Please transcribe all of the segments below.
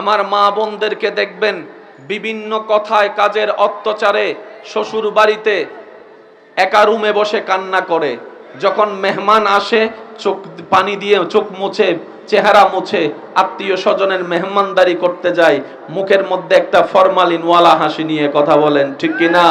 আমার মা বোনদেরকে দেখবেন বিভিন্ন কথায় কাজের অত্যাচারে শ্বশুর বাড়িতে একা রুমে বসে কান্না করে। যখন মেহমান আসে, চোখ পানি দিয়ে চোখ মুছে, চেহারা মুছে, আত্মীয় স্বজনের মেহমানদারি করতে যায়, মুখের মধ্যে একটা ফরমালিন ওয়ালা হাসি নিয়ে কথা বলেন, ঠিক কি না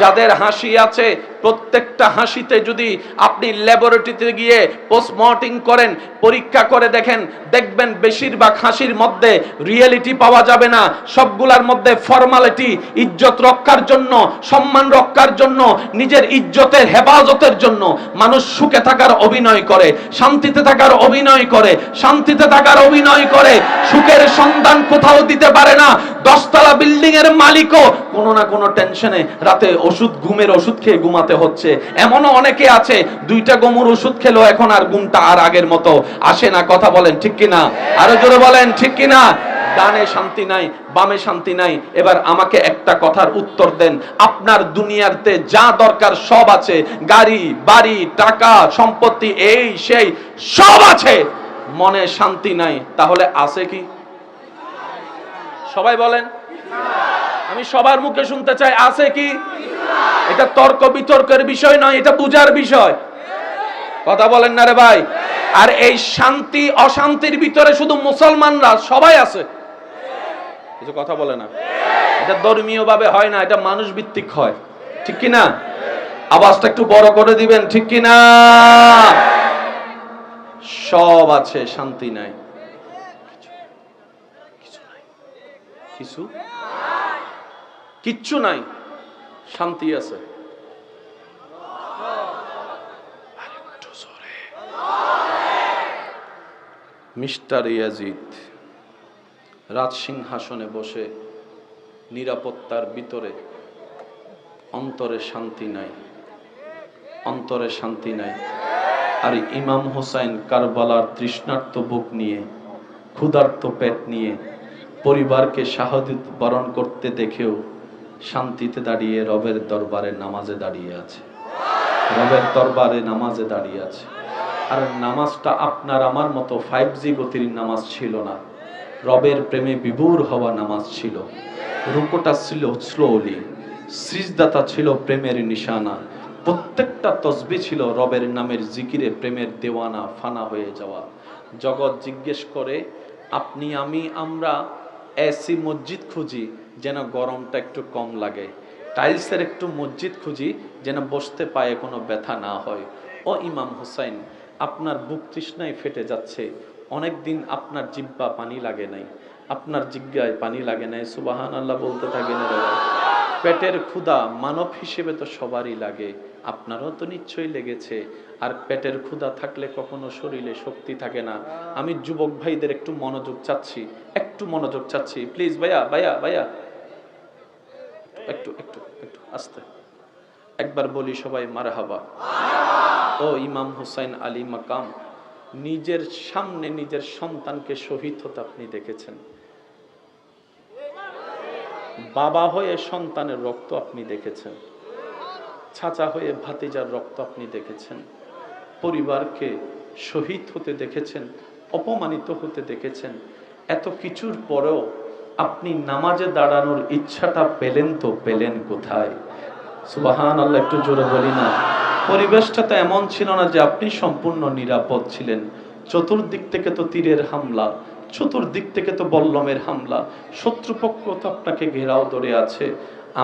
যাদের হাসি আছে প্রত্যেকটা হাসিতে যদি আপনি ল্যাবরেটরিতে গিয়ে পোস্টমর্টিং করেন, পরীক্ষা করে দেখেন, দেখবেন বেশিরভাগ হাসির মধ্যে রিয়েলিটি পাওয়া যাবে না। সবগুলার মধ্যে ফর্মালিটি ইজ্জত রক্ষার জন্য, সম্মান রক্ষার জন্য, নিজের ইজ্জতের হেফাজতের জন্য মানুষ সুখে থাকার অভিনয় করে, শান্তিতে থাকার অভিনয় করে, শান্তিতে থাকার অভিনয় করে। সুখের সন্ধান কোথাও দিতে পারে না। দশতলা বিল্ডিং এর মালিকও কোনো না কোনো টেনশনে রাতে ওষুধ, ঘুমের ওষুধ খেয়ে ঘুমাতে হচ্ছে। এমনও অনেকে আছে, দুইটা গমুর ওষুধ খেলো এখন আর ঘুমটা আর আগের মতো আসে না। কথা বলেন, ঠিক কিনা? আরও জোরে বলেন, ঠিক কিনা? ডানে শান্তি নাই, বামে শান্তি নাই। এবার আমাকে একটা কথার উত্তর দেন। আপনার দুনিয়াতে যা দরকার সব আছে। গাড়ি, বাড়ি, টাকা, সম্পত্তি, এই, সেই, সব আছে। মনে শান্তি নাই, তাহলে আছে কি? সবাই বলেন। আমি সবার মুখে শুনতে চাই, আছে কি? এটা তর্ক বিতর্কের বিষয় নয়, এটা বুঝার বিষয়। কথা বলেন না রে ভাই। আর এই শান্তি, অশান্তির ভিতরে শুধু মুসলমানরা সবাই আছে। কিছু কথা বলে না। এটা ধর্মীয় ভাবে হয় না, এটা মানুষ ভিত্তিক হয়। ঠিক কি না? আওয়াজটা একটু বড় করে দিবেন, ঠিক কি না? সব আছে, শান্তি নাই। কিছু? কিছু? কিচ্ছু নাই। শান্তি আছে। মিস্টার ইয়াজিদ, রাজ সিংহাসনে বসে নিরাপত্তার ভিতরে অন্তরে শান্তি নাই। অন্তরে শান্তি নাই। আর ইমাম হোসাইন কারবালার তৃষ্ণার্ত বুক নিয়ে, ক্ষুধার্ত পেট নিয়ে, পরিবারকে শাহাদত বরণ করতে দেখেও শান্তিতে দাঁড়িয়ে, রবের দরবারে নামাজে দাঁড়িয়ে আছে। রবের দরবারে নামাজে দাঁড়িয়ে আছে। আর নামাজটা আপনার আমার মতো ফাইভ জি গতির নামাজ ছিল না। রবের প্রেমে বিভোর হওয়া নামাজ ছিল। রূপটা ছিল স্লোলি সৃজদাতা ছিল প্রেমের নিশানা। প্রত্যেকটা তসবি ছিল রবের নামের জিকিরে প্রেমের দেওয়ানা, ফানা হয়ে যাওয়া। জগৎ জিজ্ঞেস করে, আপনি, আমি, আমরা এসি মসজিদ খুঁজি, যেন গরমটা একটু কম লাগে। টাইলসের একটু মসজিদ খুঁজি, যেন বসতে পায়ে কোনো ব্যথা না হয়। ও ইমাম হুসাইন, আপনার বুক তৃষ্ণায় ফেটে যাচ্ছে। অনেক দিন আপনার জিব্বা পানি লাগে নাই। আপনার জিজ্ঞায় পানি লাগে নাই। সুবাহান আল্লাহ বলতে থাকে না পেটের ক্ষুধা মানব হিসেবে তো সবারই লাগে। আপনারও তো নিশ্চয়ই লেগেছে। আর পেটের ক্ষুধা থাকলে কখনো শরীরে শক্তি থাকে না। আমি যুবক ভাইদের একটু মনোযোগ চাচ্ছি, একটু মনোযোগ চাচ্ছি। প্লিজ ভাইয়া ভাইয়া ভাইয়া। একটু একটু একটু, আস্তে। একবার বলি সবাই মারহাবা। ও ইমাম হুসাইন আলী মাকাম, নিজের সামনে নিজের সন্তানকে শহীদ হতে আপনি দেখেছেন। বাবা হয়ে সন্তানের রক্ত আপনি দেখেছেন। ছাচা হয়ে ভাতিজার রক্ত আপনি দেখেছেন। পরিবারকে শহীদ হতে দেখেছেন, অপমানিত হতে দেখেছেন। এত কিছুর পরেও আপনি নামাজে দাঁড়ানোর ইচ্ছাটা পেলেন তো, পেলেন কোথায়? সুবাহান আল্লাহ একটু জোরে বলি না। পরিবেশটা তো এমন ছিল না যে আপনি সম্পূর্ণ নিরাপদ ছিলেন। চতুর্দিক থেকে তো তীরের হামলা, চতুর্দিক থেকে তো বল্লমের হামলা, শত্রুপক্ষ তো আপনাকে ঘেরাও ধরে আছে।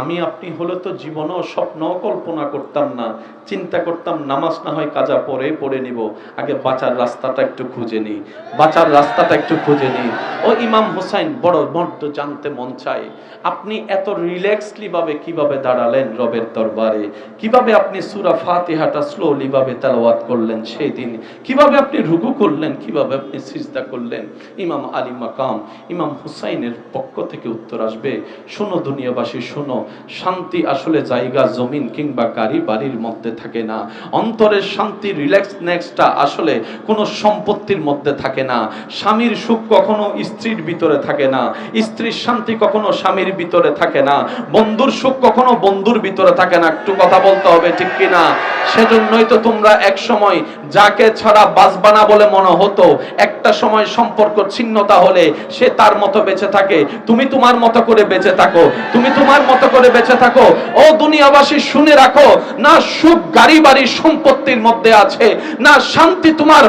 আমি আপনি হলে তো জীবনও স্বপ্ন কল্পনা করতাম না। চিন্তা করতাম নামাজ না হয় কাজা পরে পড়ে নিব। আগে বাঁচার রাস্তাটা একটু খুঁজে নিই। বাঁচার রাস্তাটা একটু খুঁজে নিই। ও ইমাম হোসাইন, বড় বড্ড জানতে মন চায়। আপনি এত রিল্যাক্সলি ভাবে কীভাবে দাঁড়ালেন রবের দরবারে? কীভাবে আপনি সুরা ফাতিহাটা স্লোলি ভাবে তেলাওয়াত করলেন সেই দিন কীভাবে আপনি রুকু করলেন? কীভাবে আপনি সিজদা করলেন? ইমাম আলী মাকাম, ইমাম হুসাইনের পক্ষ থেকে উত্তর আসবে। শোনো দুনিয়াবাসী, শোনো। শান্তি আসলে জায়গা, জমিন কিংবা গাড়ি বাড়ির মধ্যে থাকে না। অন্তরের শান্তি রিল্যাক্স নেক্সটটা আসলে কোনো সম্পত্তির মধ্যে থাকে না। স্বামীর সুখ কখনো স্ত্রীর ভিতরে থাকে না। স্ত্রীর শান্তি কখনো স্বামীর ভিতরে থাকে না। বন্ধুর সুখ কখনো বন্ধুর ভিতরে থাকে না। একটু কথা বলতে হবে, ঠিক কি না সেজন্যই তো তোমরা এক সময় যাকে ছাড়া বাঁচবা বলে মনে হতো, একটা সময় সম্পর্ক ছিন্নতা হলে সে তার মতো বেঁচে থাকে। তুমি তোমার মতো করে বেঁচে থাকো। তুমি তোমার মতো করে বেঁচে থাকো। ও দুনিয়াবাসী, শুনে রাখো, না সুখ গাড়ি বাড়ি সম্পত্তির মধ্যে আছে, না শান্তি তোমার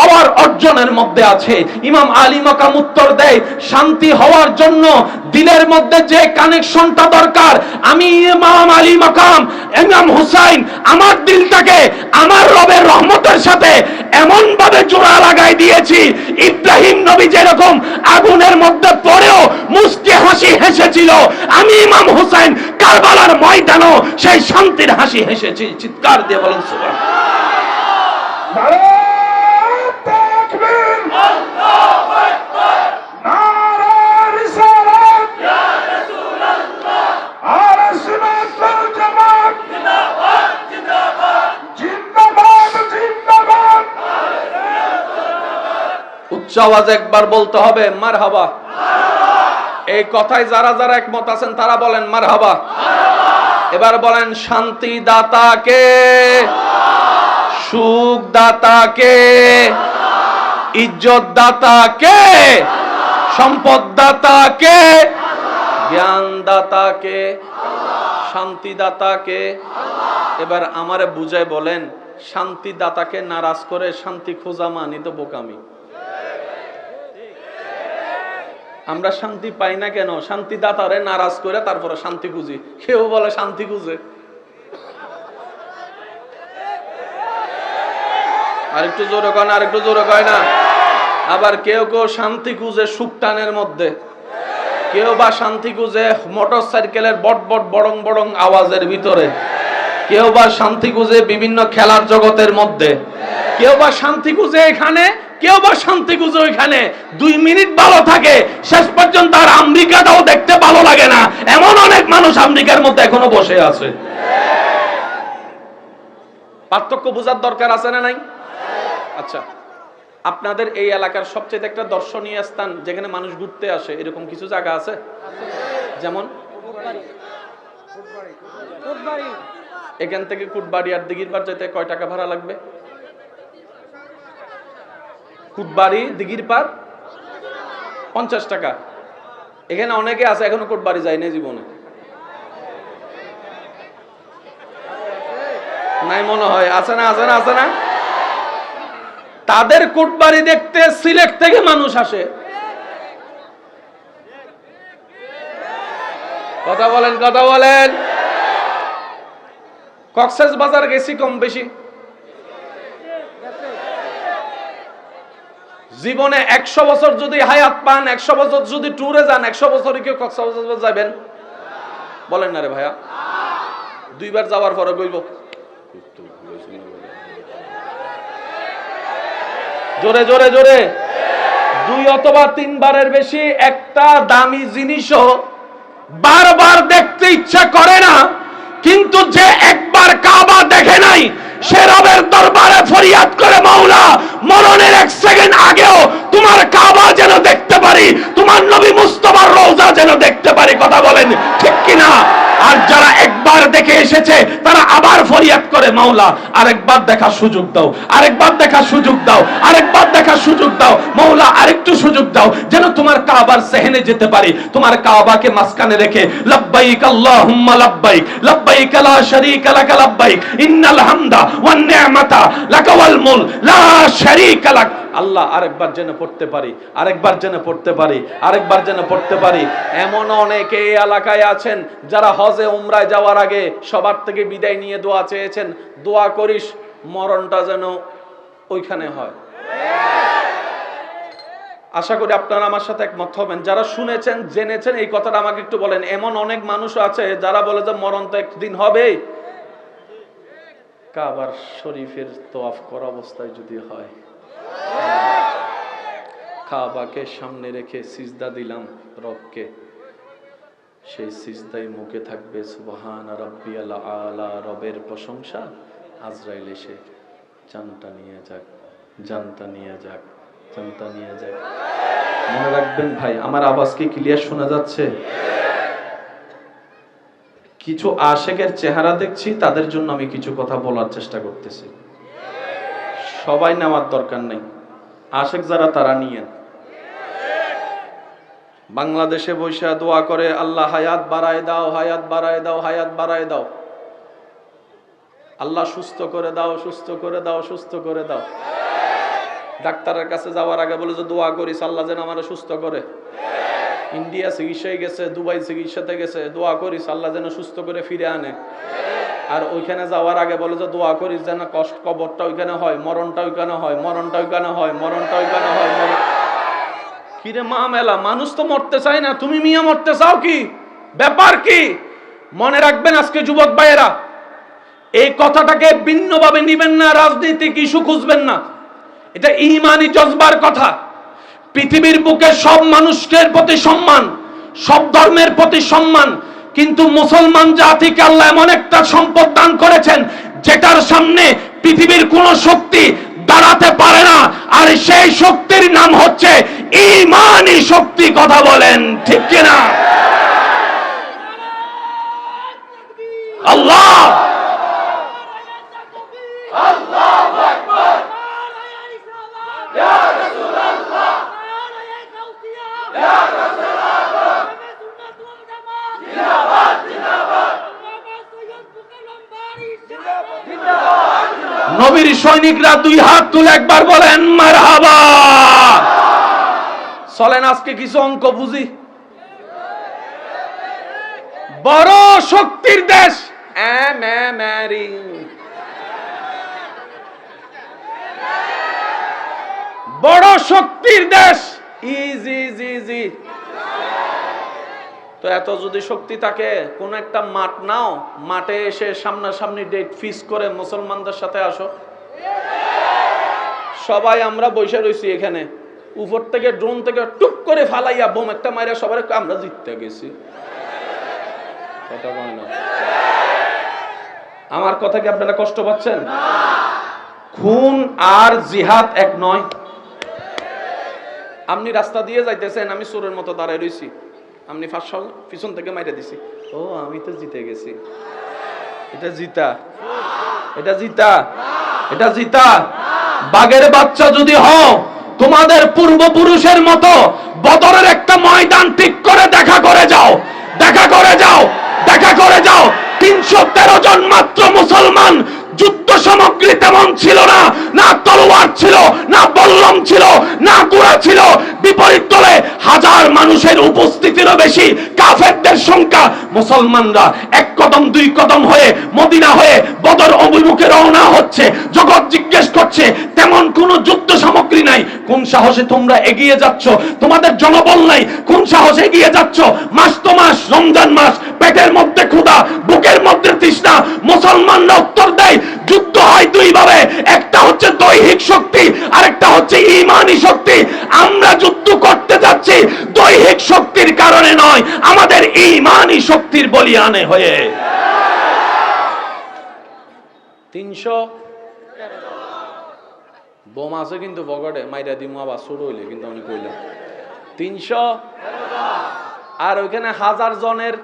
পাওয়ার অর্জনের মধ্যে আছে। ইমাম আলী মাকাম উত্তর দেয়, শান্তি হওয়ার জন্য দিলের মধ্যে যে কানেকশনটা দরকার, আমি ইমাম আলী মাকাম, ইমাম হুসাইন, আমার দিলটাকে আমার রবের রহমতের সাথে এমন ভাবে জোড়া লাগাই দিয়েছি, ইব্রাহিম নবী যেরকম আগুনের মধ্যে পড়েও মুস্কি হাসি হেসেছিল, আমি ইমাম হুসাইন কারবালার ময়দানও সেই শান্তির হাসি হেসেছি। চিৎকার দিয়ে বলেন সুবহান উচ্চ আওয়াজে একবার বলতে হবে মার হাবা এই কথায় যারা যারা একমত আছেন, তারা বলেন মার হাবা এবার বলেন শান্তি দাতাকে সুখ দাতাকে ইজ্জত দাতাকে সম্পদ দাতাকে জ্ঞান দাতাকে শান্তি দাতাকে এবার আমারে বুঝায় বলেন শান্তি দাতাকে নারাজ করে শান্তি খোঁজা মানি তো বোকামি। আমরা শান্তি পাই না কেন? শান্তি দাতারে নারাজ করে তারপরে শান্তি খুঁজি। কেউ বলে, শান্তি খুঁজে। আরেকটু জোরে কয় না আরেকটু জোরে কয় না? আবার কেউ কেউ শান্তি খুঁজে সুখ টানের মধ্যে। কেউ বা শান্তি খুঁজে মোটর সাইকেলের বট বট বড়ং বড়ং আওয়াজের ভিতরে। কেউ বা শান্তি খুঁজে বিভিন্ন খেলার জগতের মধ্যে। কেউ বা শান্তি খুঁজে এখানে কেউ বা শান্তি খুঁজে ওইখানে। দুই মিনিট ভালো থাকে শেষ পর্যন্ত আর আমেরিকাটাও দেখতে ভালো লাগে না। এমন অনেক মানুষ আমেরিকার মধ্যে এখনও বসে আছে। পার্থক্য বোঝার দরকার আছে না নাই? আচ্ছা আপনাদের এই এলাকার সবচেয়ে একটা দর্শনীয় স্থান যেখানে মানুষ ঘুরতে আসে এরকম কিছু জায়গা আছে? যেমন? এখান থেকে কুটবাড়ি আর দিঘির পার যেতে কয় টাকা ভাড়া লাগবে? কুটবাড়ি দিঘির পার পঞ্চাশ টাকা। এখানে অনেকে আছে, এখনও কুটবাড়ি যায় না জীবনে। নাই মনে হয়। আছে না আছে না আছে না? তাদের কুটবাড়ি দেখতে সিলেট থেকে মানুষ আসে। কথা বলেন কথা বলেন। কক্সেস বাজার গেছি কম বেশি। জীবনে একশো বছর যদি হায়াত পান, একশো বছর যদি ট্যুরে যান, একশো বছর কেউ কক্সবাজার যাবেন বলেন না রে ভাইয়া। দুইবার যাওয়ার পরে কইব। জোরে জোরে জোরে। দুই অথবা তিনবারের বেশি একটা দামি জিনিসও বারবার দেখতে ইচ্ছা করে না, কিন্তু যে একবার কাবা দেখে নাই সে রবের দরবারে ফরিয়াদ করে মাওলা মরণের এক সেকেন্ড আগেও তোমার কাবা যেন দেখতে পারি, তোমার নবী মুস্তফার রওজা যেন দেখতে পারি, কথা বলেন ঠিক কিনা? আর যারা একবার দেখে এসেছে, তারা আবার ফরিয়াদ করে, মাওলা, আরেকবার দেখার সুযোগ দাও, আরেকবার দেখার সুযোগ দাও, আরেকবার দেখার সুযোগ দাও, মাওলা, আরেকটু সুযোগ দাও, যেন তোমার কাবার সেহেনে যেতে পারি। তোমার কাবাকে মাঝখানে রেখে, লাব্বাইক আল্লাহুম্মা লাব্বাইক লাব্বাইক লা শারীকা লাক লাব্বাইক, ইন্নাল হামদা ওয়ান নি'মাতা লাকা ওয়াল মুল, লা শারীকা লাক আল্লাহ আরেকবার যেন পড়তে পারি, আরেকবার যেন পড়তে পারি, আরেকবার যেন পড়তে পারি। এমন অনেকে এই এলাকায় আছেন যারা হজে, উমরায় যাওয়ার আগে সবার থেকে বিদায় নিয়ে দোয়া চেয়েছেন। দোয়া করিস, মরণটা যেন ওইখানে হয়। আশা করি আপনারা আমার সাথে একমত হবেন। যারা শুনেছেন, জেনেছেন, এই কথাটা আমাকে একটু বলেন। এমন অনেক মানুষ আছে যারা বলে যে মরণ তো একদিন হবে কাবার শরীফের তোয়াফ করা অবস্থায় যদি হয়। কাবাকে সামনে রেখে সিজদা দিলাম রবকে। সেই সিজদাই মুখে থাকবে সুবহান রাব্বিয়াল আলা রবের প্রশংসা। আজরাইল এসে জানটা নিয়ে যাক, জানটা নিয়ে যাক চিন্তা নিয়ে যায় মনে রাখবেন ভাই, আমার আওয়াজ কি ক্লিয়ার শোনা যাচ্ছে? কিছু আশেকের চেহারা দেখছি, তাদের জন্য আমি কিছু কথা বলার চেষ্টা করতেছি। সবাই নেওয়ার দরকার নেই। আশেক যারা, তারা নিয়ে বাংলাদেশে বৈশা দোয়া করে, আল্লাহ হায়াত বাড়ায় দাও, হায়াত বাড়ায় দাও, হায়াত বাড়ায় দাও। আল্লাহ সুস্থ করে দাও, সুস্থ করে দাও, সুস্থ করে দাও। ডাক্তারের কাছে যাওয়ার আগে বলে যে, দোয়া করিস, আল্লাহ যেন আমার সুস্থ করে। ইন্ডিয়া চিকিৎসায় গেছে, দুবাই চিকিৎসাতে গেছে, দোয়া করিস, আল্লাহ যেন সুস্থ করে ফিরে আনে। আর ওইখানে যাওয়ার আগে বলে যে দোয়া করিস যেন কষ্ট কবরটা ওইখানে হয়, মরণটা ওইখানে হয়, মরণটা ওইখানে হয়, মরণটা ওইখানে হয় কিরে মা মেলা, মানুষ তো মরতে চায় না, তুমি মিয়া মরতে চাও কি? ব্যাপার কি? মনে রাখবেন আজকে যুবক ভাইয়েরা, এই কথাটাকে ভিন্নভাবে নিবেন না, রাজনৈতিক ইস্যু খুঁজবেন না। এটা ইমানি জজবার কথা। পৃথিবীর বুকে সব মানুষের প্রতি সম্মান, সব ধর্মের প্রতি সম্মান কিন্তু মুসলমান জাতিকে আল্লাহ এমন একটা সম্পদ দান করেছেন, যেটার সামনে পৃথিবীর কোন শক্তি দাঁড়াতে পারে না। আর সেই শক্তির নাম হচ্ছে ইমানই শক্তি, কথা বলেন ঠিক কিনা? আল্লাহ! সৈনিকরা দুই হাত তুলে একবার বলেন মারহাবা! চলেন আজকে কিছু অঙ্ক বুঝি। বড় শক্তির দেশ। বড় শক্তির দেশ। ইজি জি জি তো এত যদি শক্তি থাকে কোন একটা মাঠ নাও মাঠে এসে সামনাসামনি ডেট ফিক্স করে মুসলমানদের সাথে আসো। সবাই আমরা বসে রয়েছি এখানে। উপর থেকে ড্রোন থেকে টুক করে ফালাইয়া বোম একটা মাইরা সবার আমরা জিততে গেছি। কথা কয় না। আমার কথা কি আপনারা কষ্ট পাচ্ছেন? খুন আর জিহাদ এক নয়। আপনি রাস্তা দিয়ে যাইতেছেন আমি চোরের মতো দাঁড়ায় রইছি। আপনি ফার্স্ট পিছন থেকে মাইরে দিছি। ও আমি তো জিতে গেছি। এটা জিতা। এটা জিতা। এটা জিতা। বাঘের বাচ্চা যদি হও, তোমাদের পূর্বপুরুষের মতো বদরের একটা ময়দান ঠিক করে দেখা করে যাও, দেখা করে যাও, দেখা করে যাও। তিনশো তেরো জন মাত্র মুসলমান যুদ্ধ সামগ্রী তেমন ছিল না না তলোয়ার ছিল, না বল্লম ছিল, না গুড়া ছিল বিপরীত দলে হাজার মানুষের উপস্থিতিরও বেশি, কাফেরদের সংখ্যা। মুসলমানরা এক কদম, দুই কদম হয়ে মদিনা হয়ে বদর অভিমুখে রওনা হচ্ছে। জগৎ জিজ্ঞেস করছে, তেমন কোনো যুদ্ধ সামগ্রী নাই? কোন সাহসে তোমরা এগিয়ে যাচ্ছ? তোমাদের জনবল নাই? কোন সাহসে এগিয়ে যাচ্ছ? মাস তো মাস, রমজান মাস, পেটের মধ্যে ক্ষুধা, বুকের মধ্যে তৃষ্ণা। মুসলমানরা উত্তর দেয়, যুদ্ধ হয় দুইভাবে। একটা হচ্ছে দৈহিক শক্তি, আরেকটা হচ্ছে ইমানি শক্তি। আমরা যুদ্ধ করতে যাচ্ছি, দৈহিক শক্তির কারণে নয়, আমাদের ইমানি শক্তির বলিয়ানে হয়ে। তিনশো বোম আছে কিন্তু পকেটে মাইরা দিমু, আবার ছোট হইলে কিন্তু আমি কইলাম। তিনশো আর ওইখানে হাজার জনের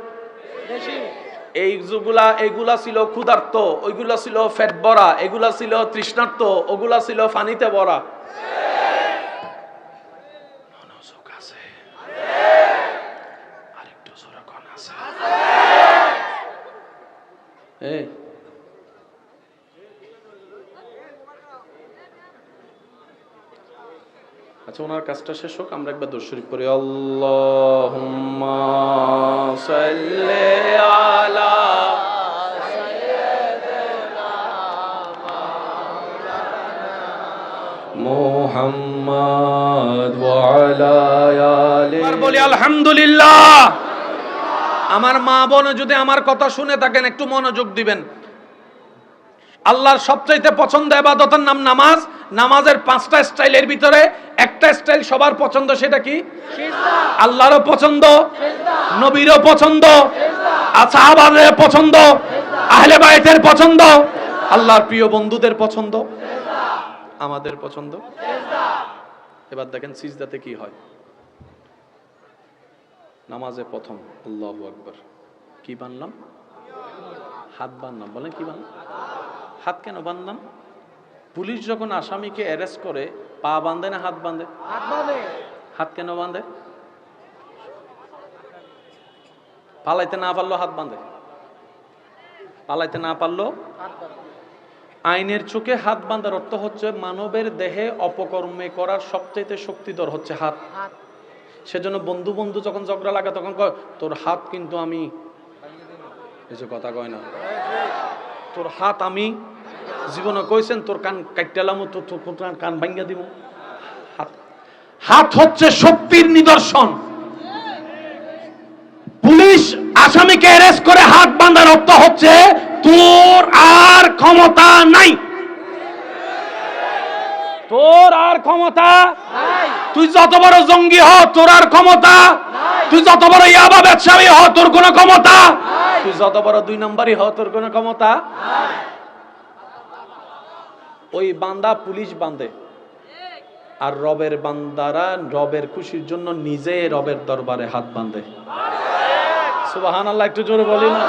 এই যেগুলা এগুলা ছিল ক্ষুধার্ত, ওইগুলা ছিল ফ্যাট ভরা, এগুলা ছিল তৃষ্ণার্ত, ওগুলা ছিল ফানিতে ভরা মনোযোগ আছে। আরেকটু জোরে কন আছে। এই। আচ্ছা ওনার কাজটা শেষ হোক আমরা একবার দোষ করি আল্লাহুম্মা মুহাম্মদ বলি আলহামদুলিল্লাহ। আমার মা বোন যদি আমার কথা শুনে থাকেন, একটু মনোযোগ দিবেন। আল্লাহর সবচাইতে পছন্দ এবাদতের নাম নামাজ। নামাজের পাঁচটা স্টাইলের ভিতরে একটা স্টাইল সবার পছন্দ, সেটা কি? আল্লাহরও পছন্দ, নবীরও পছন্দ আসাহাবাদের পছন্দ, আহলে বায়তের পছন্দ, আল্লাহর প্রিয় বন্ধুদের পছন্দ, আমাদের পছন্দ। এবার দেখেন সিজদাতে কি হয়। নামাজে প্রথম। আল্লাহু আকবার। কি বানলাম? হাত বানলাম। বলেন কি বানলাম? হাত কেন বানলাম? পুলিশ যখন আসামিকে অ্যারেস্ট করে পা বাঁধে না হাত বাঁধে? হাত কেন বাঁধে? পালাইতে না পারল হাত বাঁধে। পালাইতে না পারল আইনের চোখে হাত বাঁধার অর্থ হচ্ছে মানবের দেহে অপকর্মে করার সবচাইতে শক্তিধর হচ্ছে হাত। সেজন্য বন্ধু বন্ধু যখন ঝগড়া লাগে, তখন কয়, তোর হাত কিন্তু আমি যে কথা কয় না। তোর হাত আমি জীবনে কইছেন, তোর কান কাটতেলাম তোর তোর কান- ভাঙ্গা দিব হাত হাত হচ্ছে শক্তির নিদর্শন। পুলিশ আসামিকে অ্যারেস্ট করে হাত বাঁধার অর্থ হচ্ছে, তোর আর ক্ষমতা নাই। তোর আর ক্ষমতা তুই যত বড় জঙ্গি হ তোর আর ক্ষমতা। তুই যত বড় ইয়াবা ব্যবসায়ী হ তোর কোনো ক্ষমতা। তুই যত বড় দুই নম্বরই হ তোর কোনো ক্ষমতা। ওই বান্দা পুলিশ বান্ধে আর রবের বান্দারা রবের খুশির জন্য নিজে রবের দরবারে হাত বাঁধে সুবাহান আল্লাহ একটু জোরে বলি না?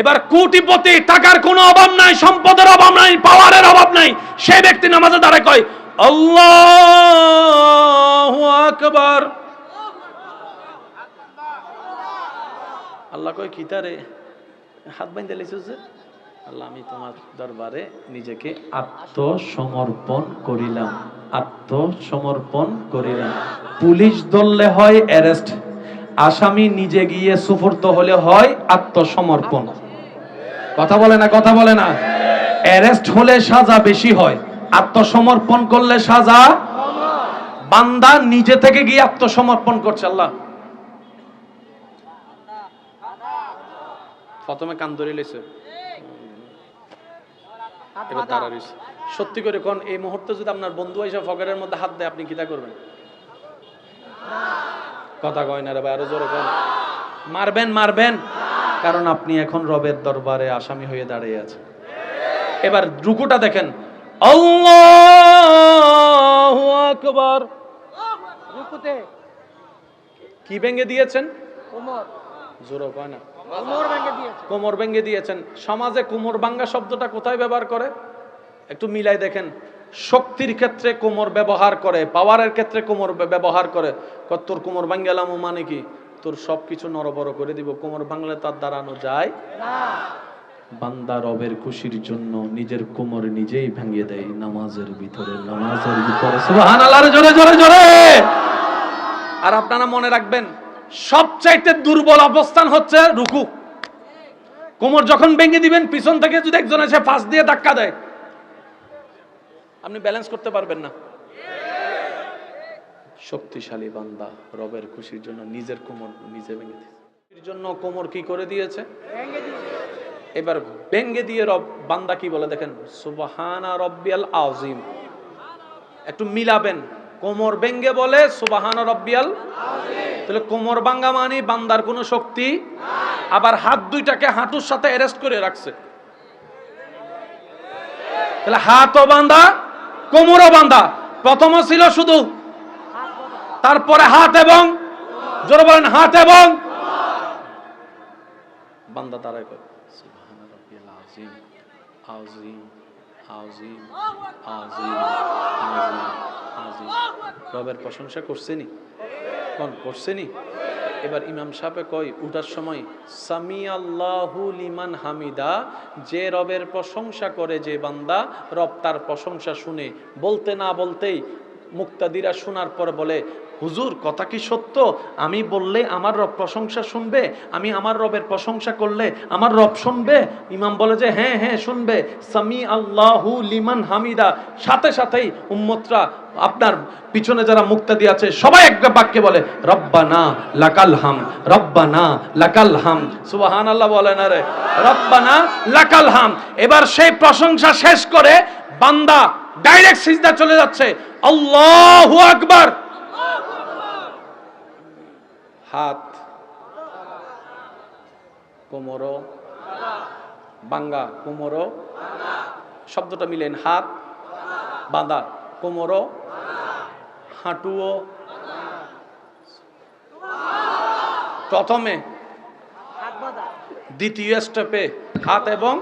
এবার কোটিপতি টাকার কোনো অভাব নাই, সম্পদের অভাব নাই, পাওয়ারের অভাব নাই। সেই ব্যক্তি নামাজে দাঁড়ায় কয়, আল্লাহ আকবার। আল্লাহ কয়, কি তারে? হাত বাইন্দে লেছিস আল্লাহ, আমি তোমার দরবারে নিজেকে আত্মসমর্পণ করিলাম আত্মসমর্পণ করিলাম। পুলিশ ধরলে হয় অ্যারেস্ট আসামি নিজে গিয়ে সুফর্ত হলে হয় আত্মসমর্পণ। কথা বলে না, কথা বলে না। অ্যারেস্ট হলে সাজা বেশি হয়। আত্মসমর্পণ করলে সাজা বান্দা নিজে থেকে গিয়ে আত্মসমর্পণ করছে, আল্লাহ। প্রথমে কান ধরে লেছে এবার সত্যি করে কোন, এই মুহূর্তে যদি আপনার বন্ধু এসে ফকেটের মধ্যে হাত দেয়, আপনি কিতা করবেন? কথা কয় না রে ভাই আরও জোরে কন মারবেন মারবেন। কারণ আপনি এখন রবের দরবারে আসামি হয়ে দাঁড়িয়ে আছেন। এবার রুকুটা দেখেন। আল্লাহু আকবার। রুকুতে। কি ভেঙে দিয়েছেন? কোমর। জোরে কয় না। কোমর ভেঙে দিয়েছে কোমর ভেঙে দিয়েছেন। সমাজে কোমর ভাঙ্গা শব্দটা কোথায় ব্যবহার করে? একটু মিলাই দেখেন। শক্তির ক্ষেত্রে কোমর ব্যবহার করে, পাওয়ারের ক্ষেত্রে কোমর ব্যবহার করে। তোর কোমর ভাঙ্গেলাম মানে কি? তোর সব কিছু নরবড় করে দিব। কোমর ভাঙলে তার দাঁড়ানো যায়? বান্দা রবের খুশির জন্য নিজের কোমর নিজেই ভেঙে দেয় নামাজের ভিতরে। নামাজের ভিতরে। জোরে জোরে জোরে! আর আপনারা মনে রাখবেন, সবচাইতে দুর্বল অবস্থান হচ্ছে রুকু। কোমর যখন ভেঙে দিবেন, পিছন থেকে যদি একজন এসে ফাঁস দিয়ে ধাক্কা দেয় আপনি ব্যালেন্স করতে পারবেন না। শক্তিশালী বান্দা রবের খুশির জন্য নিজের কোমর নিজে ভেঙে দিয়েছে। জন্য কোমর কি করে দিয়েছে? এবার ব্যঙ্গে দিয়ে রব বান্দা কি বলে দেখেন? সুবাহানা রব্বিয়াল আজিম একটু মিলাবেন। কোমর ব্যঙ্গে বলে সুবাহানা রব্বিয়াল তাহলে কোমর বাঙ্গা মানে বান্দার কোনো শক্তি আবার হাত দুইটাকে হাঁটুর সাথে অ্যারেস্ট করে রাখছে। তাহলে হাতও বান্দা কোমরও বান্দা প্রথম ছিল শুধু তারপরে হাত এবং জোরে বলেন, হাত এবং বান্দা দাঁড়ায় করে রবের প্রশংসা করছেনি? কোন, করছেনি? এবার ইমাম সাপে কয়, উঠার সময় সামি আল্লাহু লিমান হামিদা, যে রবের প্রশংসা করে যে বান্দা, রব তার প্রশংসা শুনে, বলতে না বলতেই মুক্তাদিরা শোনার পর বলে হুজুর, কথা কি সত্য? আমি বললে আমার রব প্রশংসা শুনবে, আমি আমার রবের প্রশংসা করলে আমার রব শুনবে? ইমাম বলে যে হ্যাঁ হ্যাঁ শুনবে। সামি আল্লাহু লিমান হামিদা। সাথে সাথেই উম্মতরা আপনার পিছনে যারা মুক্তাদি আছে, সবাই এক বাক্যে বলে, রব্বানা লাকাল হাম, রব্বানা লাকাল হাম। সুবাহান আল্লাহ বলে না রে, রব্বানা লাকাল হাম। এবার সেই প্রশংসা শেষ করে বান্দা ডাইরেক্ট সিজদা চলে যাচ্ছে। আল্লাহু আকবার। হাত কোমর বাঙ্গা কোমর শব্দটা মিলেন হাত বাঁধা কোমর হাঁটুও। প্রথমে দ্বিতীয় স্টেপে হাত এবং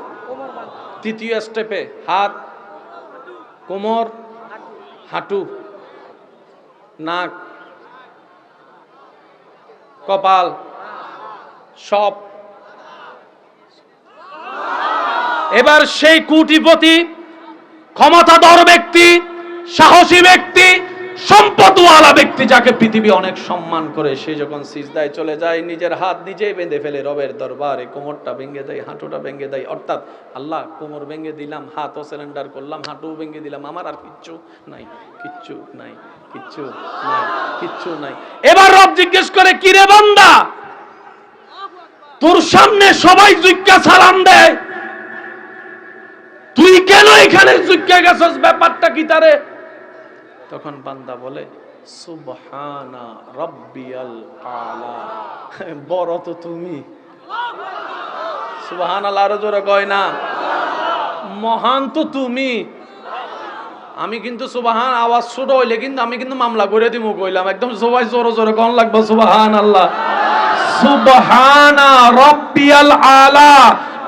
তৃতীয় স্টেপে হাত কোমর হাঁটু। হাঁটু। নাক কপাল সব। এবার সেই কুটিপতি ক্ষমতাধর ব্যক্তি সাহসী ব্যক্তি সম্পদওয়ালা ব্যক্তি যাকে পৃথিবী অনেক সম্মান করে, সে যখন সিজদায় চলে যায়, নিজের হাত নিজেই বেঁধে ফেলে রবের দরবারে, কোমরটা ভেঙে দেয়, হাঁটুটা ভেঙে দেয়। অর্থাৎ আল্লাহ, কোমর ভেঙে দিলাম হাতও সিলিন্ডার করলাম, হাঁটুও ভেঙে দিলাম। আমার আর কিচ্ছু নাই কিচ্ছু নাই কিচ্ছু নাই কিচ্ছু নাই। এবার রব জিজ্ঞেস করে কিরে বান্দা? তোর সামনে সবাই জুইক্কা সালাম দেয়। তুই কেন এখানে জুইক্কা গেছস? ব্যাপারটা কি তারে তখন বান্দা বলে, সুবহানা রব্বিয়াল আলা। বড় তো তুমি। সুবহান আল্লাহ আরও জোরে কয় না। মহান তো তুমি। আমি কিন্তু সুবাহান, আওয়াজ ছোট হইলে কিন্তু আমি কিন্তু মামলা করে দিব কইলাম। একদম সবাই জোরে জোরে কন লাগবে সুবাহান আল্লাহ সুবহানা রব্বিয়াল আলা।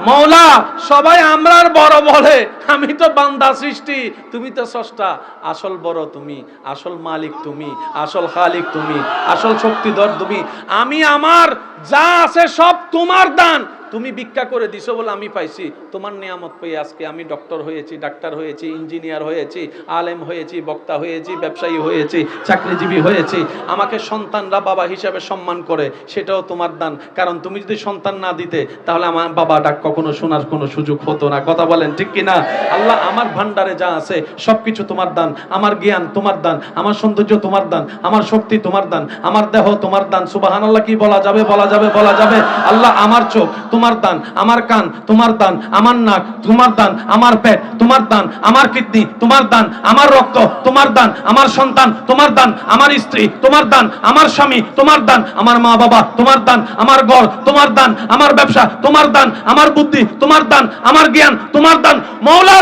মৌলা, সবাই আমরার বড় বলে। আমি তো বান্দা সৃষ্টি, তুমি তো সষ্টা আসল বড় তুমি, আসল মালিক তুমি, আসল খালিক তুমি, আসল শক্তিধর তুমি। আমি আমার যা আছে সব তোমার দান। তুমি ভিক্ষা করে দিছো বলে আমি পাইছি। তোমার নিয়ামত পেয়ে আজকে আমি ডক্টর হয়েছি, ডাক্তার হয়েছি ইঞ্জিনিয়ার হয়েছি, আলেম হয়েছি, বক্তা হয়েছি, ব্যবসায়ী হয়েছি, চাকরিজীবী হয়েছি। আমাকে সন্তানরা বাবা হিসাবে সম্মান করে, সেটাও তোমার দান। কারণ তুমি যদি সন্তান না দিতে, তাহলে আমার বাবা ডাক কখনো শোনার কোনো সুযোগ হতো না। কথা বলেন ঠিক কি না আল্লাহ আমার ভান্ডারে যা আছে, সবকিছু তোমার দান। আমার জ্ঞান তোমার দান, আমার সৌন্দর্য তোমার দান, আমার শক্তি তোমার দান, আমার দেহ তোমার দান। সুবাহান আল্লাহ কি বলা যাবে? বলা যাবে বলা যাবে। আল্লাহ আমার চোখ তোমার দান আমার কান তোমার দান আমার নাক তোমার দান আমার পেট তোমার দান আমার কিডনি তোমার দান আমার রক্ত তোমার দান আমার সন্তান তোমার দান আমার স্ত্রী তোমার দান আমার স্বামী তোমার দান আমার মা বাবা তোমার দান আমার ঘর তোমার দান আমার ব্যবসা তোমার দান আমার বুদ্ধি তোমার দান আমার জ্ঞান তোমার দান মৌলা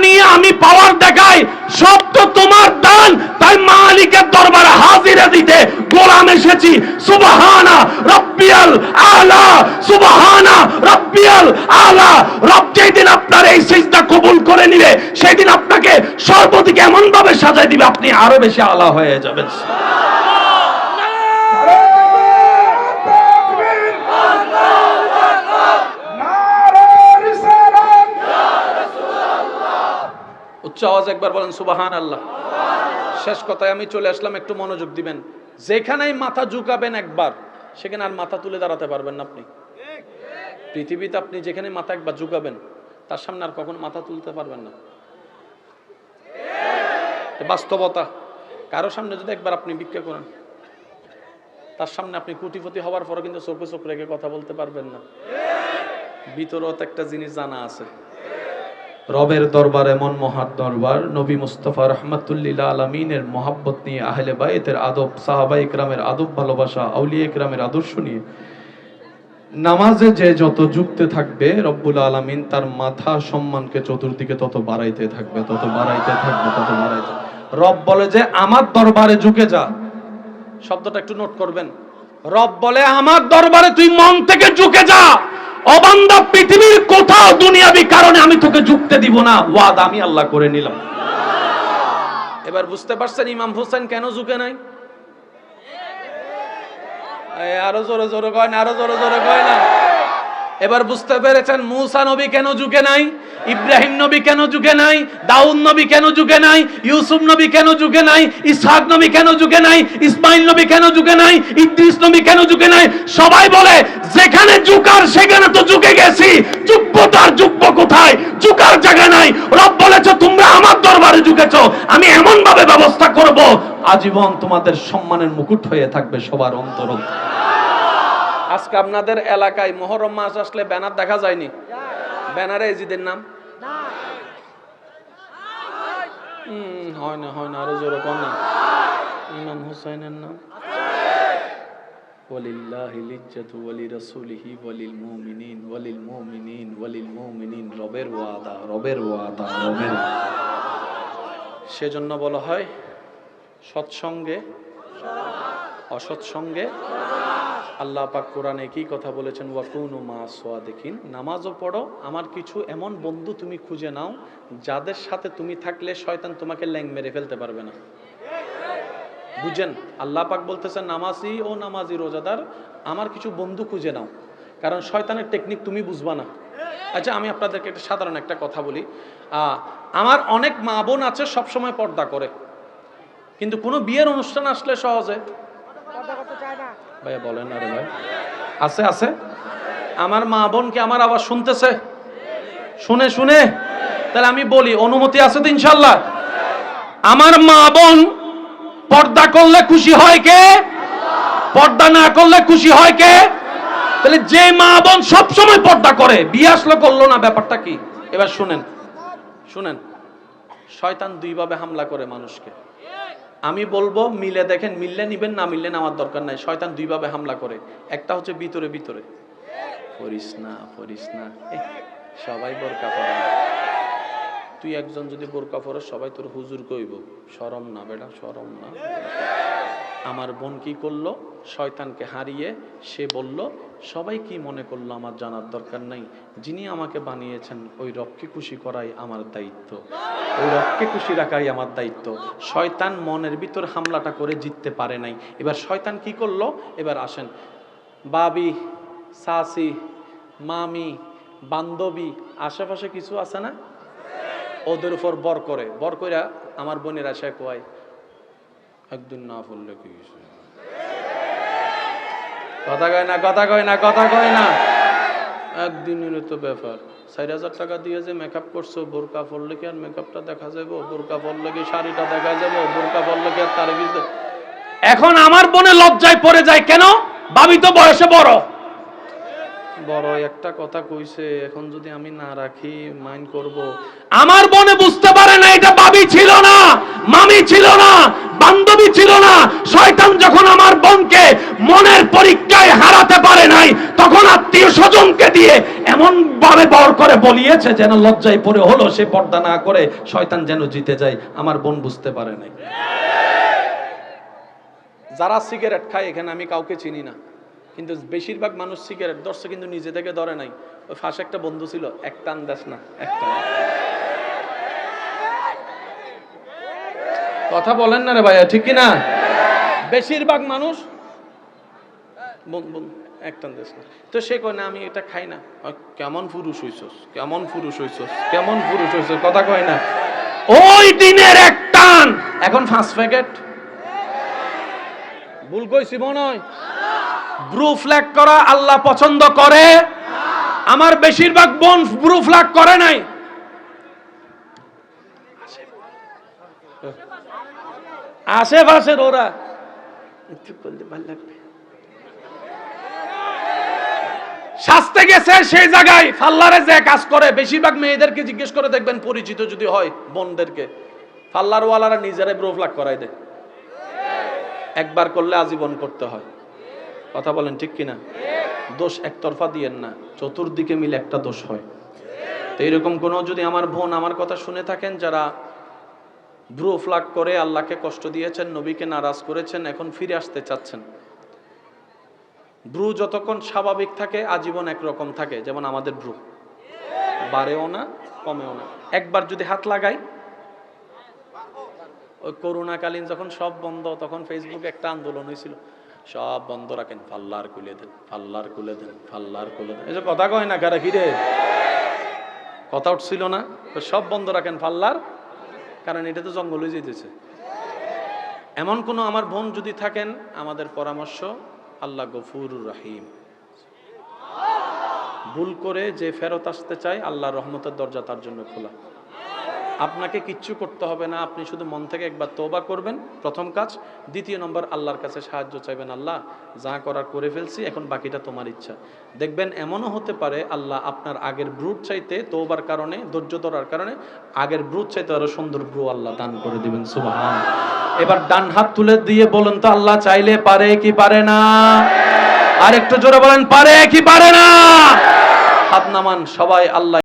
নিয়ে আমি পাওয়ার দেখাই সব তো তোমার দান তাই মালিকের দরবারে হাজিরা দিতে গোলাম এসেছি সুবহানা রব্বিয়াল আলা সুবহানা রব্বিয়াল আলা রব যেদিন আপনার এই সিজদা কবুল করে নিবে সেদিন আপনাকে সর্বদিকে এমন ভাবে সাজাই দিবে, আপনি আরও বেশি আলা হয়ে যাবেন। উচ্চ আওয়াজ একবার বলেন সুবাহান আল্লাহ শেষ কথায় আমি চলে আসলাম, একটু মনোযোগ দিবেন। যেখানেই মাথা ঝুঁকাবেন একবার, সেখানে আর মাথা তুলে দাঁড়াতে পারবেন না আপনি। পৃথিবীতে আপনি যেখানে মাথা একবার ঝুঁকাবেন, তার সামনে আর কখনো মাথা তুলতে পারবেন না। বাস্তবতা। কারও সামনে যদি একবার আপনি ভিক্ষা করেন, তার সামনে আপনি কুটিপতি হওয়ার পরে কিন্তু চোখে চোখ রেখে কথা বলতে পারবেন না। ভিতরত একটা জিনিস জানা আছে। রবের দরবার এমন মহার দরবার, নবী মুস্তফা রহমতুল্লিল আলমিনের মহাব্বত নিয়ে আহলে বাইতের আদব, সাহাবা ইকরামের আদব, ভালোবাসা, আউলিয়া ইকরামের আদর্শ নিয়ে। নামাজে যে যত যুক্তে থাকবে, রব্বুল আলামিন তার মাথা সম্মানকে চতুর্দিকে তত বাড়াইতে থাকবে, তত বাড়াইতে থাকবে, তত বাড়াইতে রব বলে যে, আমার দরবারে ঝুঁকে যা। শব্দটা একটু নোট করবেন। রব বলে, আমার দরবারে তুই মন থেকে ঝুঁকে যা। অবান্ধব পৃথিবীর কোথাও দুনিয়াবি কারণে আমি তোকে ঝুঁকতে দিব না। ওয়াদ আমি আল্লাহ করে নিলাম। এবার বুঝতে পারছেন ইমাম হোসেন কেন ঝুঁকে নাই? আরও জোরে জোরে কয় না, আরও জোরে জোরে কয় না। এবার বুঝতে পেরেছেন, মুসা নবী কেন যুগে নাই? ইব্রাহিম নবী কেন যুগে নাই? দাউদ নবী কেন যুগে নাই? ইউসুফ নবী কেন যুগে নাই? ইসহাক নবী কেন যুগে নাই? ইসমাইল নবী কেন যুগে নাই? ইদ্রিস নবী কেন যুগে নাই? সবাই বলে, যেখানে যুকার সেখানে তো যুগে গেছি। যোগ্যতার যোগ্য কোথায়? যুকার জায়গা নাই। রব বলেছে, তোমরা আমার দরবারে যুগেছ। আমি এমন ভাবে ব্যবস্থা করব। আজীবন তোমাদের সম্মানের মুকুট হয়ে থাকবে সবার অন্তর। আজকে আপনাদের এলাকায় মহরম মাস আসলে ব্যানার দেখা যায়নি। ব্যানারে এজিদের নাম? হয় না হয় না, আরও জোরে কর না। ইমাম হুসাইনের নাম? রবের ওয়াদা রবের ওয়াদা, রবের সেজন্য বলা হয়, সৎসঙ্গে, অসৎসঙ্গে আল্লাহ পাক কোরআনে কি কথা বলেছেন? ওয়াকুনু মা সোয়াদিকিন নামাজও পড়ো, আমার কিছু এমন বন্ধু তুমি খুঁজে নাও, যাদের সাথে তুমি থাকলে শয়তান তোমাকে ল্যাং মেরে ফেলতে পারবে না। বুঝেন, আল্লাহ পাক বলতেছেন, নামাজি ও নামাজি রোজাদার, আমার কিছু বন্ধু খুঁজে নাও। কারণ শয়তানের টেকনিক তুমি বুঝবা না। আচ্ছা আমি আপনাদেরকে একটা সাধারণ একটা কথা বলি। আমার অনেক মা বোন আছে, সবসময় পর্দা করে। কিন্তু কোনো বিয়ের অনুষ্ঠান আসলে সহজে। ভাইয়া বলেন, আরে ভাই। আছে আছে। আমার মা বোন কি আমার আবার শুনতেছে? শুনে শুনে। তাহলে আমি বলি, অনুমতি আছে ইনশাল্লাহ আমার মা বোন পর্দা করলে খুশি হয় কে? পর্দা না করলে খুশি হয় কে? তাহলে যে মা বোন সবসময় পর্দা করে, বিয়ে আসলে করল না, ব্যাপারটা কি? এবার শুনেন শুনেন। শয়তান দুইভাবে হামলা করে মানুষকে। আমি বলব, মিলে দেখেন, মিললে নিবেন, না মিললে আমার দরকার নাই। শয়তান দুইভাবে হামলা করে। একটা হচ্ছে ভিতরে ভিতরে। না না। সবাই বোরকা পরে তুই একজন যদি বোরকা পরে সবাই তোর হুজুর কইব সরম না বেটা সরম না। আমার বোন কি করল? শয়তানকে হারিয়ে সে বলল, সবাই কি মনে করল আমার জানার দরকার নাই? যিনি আমাকে বানিয়েছেন, ওই রবকে খুশি করাই আমার দায়িত্ব। ওই রবকে খুশি রাখাই আমার দায়িত্ব। শয়তান মনের ভিতর হামলাটা করে জিততে পারে নাই। এবার শয়তান কি করল? এবার আসেন। বাবি, সাসি, মামি, বান্ধবী, আশেপাশে কিছু আছে না? ওদের উপর বর করে। বর কইরা, আমার বোনের আশায় কোয়ায় একদিন না পড়লে কি? কথা কয় না, কথা কয় না, কথা কয় না। একদিনের তো ব্যাপার। চার হাজার টাকা দিয়ে যে মেকআপ করছ, বোরকা পরলে কি আর মেকআপটা দেখা যাব বোরকা পরলে কি শাড়িটা দেখা যাব বোরকা পরলে কি আর তার ভিতরে এখন আমার বোনে লজ্জায় পড়ে যায় কেন? ভাবি তো বয়সে বড়। বড় একটা কথা কইছে, এখন যদি আমি না রাখি মাইন্ড করব। আমার বোনে বুঝতে পারে না, এটা বাবি ছিল না, মামি ছিল না বান্ধবী ছিল না, শয়তান যখন আমার বোনকে মনের পরীক্ষায় হারাতে পারে নাই, তখন আত্মীয় স্বজনকে দিয়ে এমন ভাবে বর করে বলিয়েছে যেন লজ্জায় পড়ে হলো সে পর্দা না করে, শয়তান যেন জিতে যায়, আমার বোন বুঝতে পারে নাই যারা সিগারেট খায়, এখানে আমি কাউকে চিনি না, কিন্তু বেশিরভাগ মানুষ সিগারেট ধরছে কিন্তু নিজে থেকে ধরে নাই ওই ফাঁসে একটা বন্ধু ছিল, এক টান দেশ না, এক টান। কথা বলেন না রে ভাইয়া, ঠিক কি না বেশিরভাগ মানুষ বন- বন- এক টান দেশ না। তো সে কয়, না, আমি এটা খাই না। কেমন পুরুষ হইছস? কেমন পুরুষ হইছস? কেমন পুরুষ হইছস? কথা কয় না। ওই দিনের এক টান! এখন ফাঁস প্যাকেট। ভুল কইছি হয়? ব্রু ফ্ল্যাগ করা আল্লাহ পছন্দ করে। আমার বেশিরভাগ বোন ব্রু ফ্ল্যাগ করে নাই। আশেপাশের ওরা। একটু করলে ভালো লাগবে। শাস্তে গেছে সেই জায়গায়। ফাল্লারে যে কাজ করে বেশিরভাগ মেয়েদেরকে জিজ্ঞেস করে দেখবেন পরিচিত যদি হয় বোনদেরকে। ফাল্লার ওয়ালারা নিজেরাই ব্রো ফ্ল্যাগ করাই দেয়। একবার করলে আজীবন করতে হয়। কথা বলেন ঠিক কিনা? দোষ একতরফা দিয়েন না। চতুর্দিকে মিলে একটা দোষ হয়। তো এরকম কোনো যদি আমার বোন আমার কথা শুনে থাকেন যারা ব্রু ফ্লাগ করে আল্লাহকে কষ্ট দিয়েছেন, নবীকে নারাজ করেছেন, এখন ফিরে আসতে চাচ্ছেন। ব্রু যতক্ষণ স্বাভাবিক থাকে, আজীবন একরকম থাকে, যেমন আমাদের ভ্রু। বাড়েও না, কমেও না। একবার যদি হাত লাগাই, ওই করোনাকালীন যখন সব বন্ধ, তখন ফেসবুকে একটা আন্দোলন হয়েছিল। সব বন্ধ রাখেন, ফাল্লার খুলে দেন, ফাল্লার খুলে দেন, ফাল্লার খুলে দেন। এই যে কথা কয় না কারা কিরে কথা উঠছিল না? সব বন্ধ রাখেন, ফাল্লার কারণ এটা তো জঙ্গলে যেতেছে এমন কোনো আমার বোন যদি থাকেন, আমাদের পরামর্শ, আল্লাহ গফুর রাহিম। ভুল করে যে ফেরত আসতে চায় আল্লাহ রহমতের দরজা তার জন্য খোলা। আপনাকে কিচ্ছু করতে হবে না, আপনি শুধু মন থেকে একবার তোবা করবেন, প্রথম কাজ। দ্বিতীয় নম্বর, আল্লাহর কাছে সাহায্য চাইবেন, আল্লাহ, যা করার করে ফেলছি, এখন বাকিটা তোমার ইচ্ছা। দেখবেন এমনও হতে পারে, আল্লাহ আপনার আগের ব্রুট চাইতে তোবার কারণে, ধৈর্য ধরার কারণে, আগের ব্রুট চাইতে আরও সুন্দর ব্রু আল্লাহ দান করে দিবেন সুবাহান এবার ডান হাত তুলে দিয়ে বলেন তো, আল্লাহ চাইলে পারে কি পারে না? আর একটু জোরে বলেন, পারে কি পারে না? হাত নামান, সবাই আল্লাহ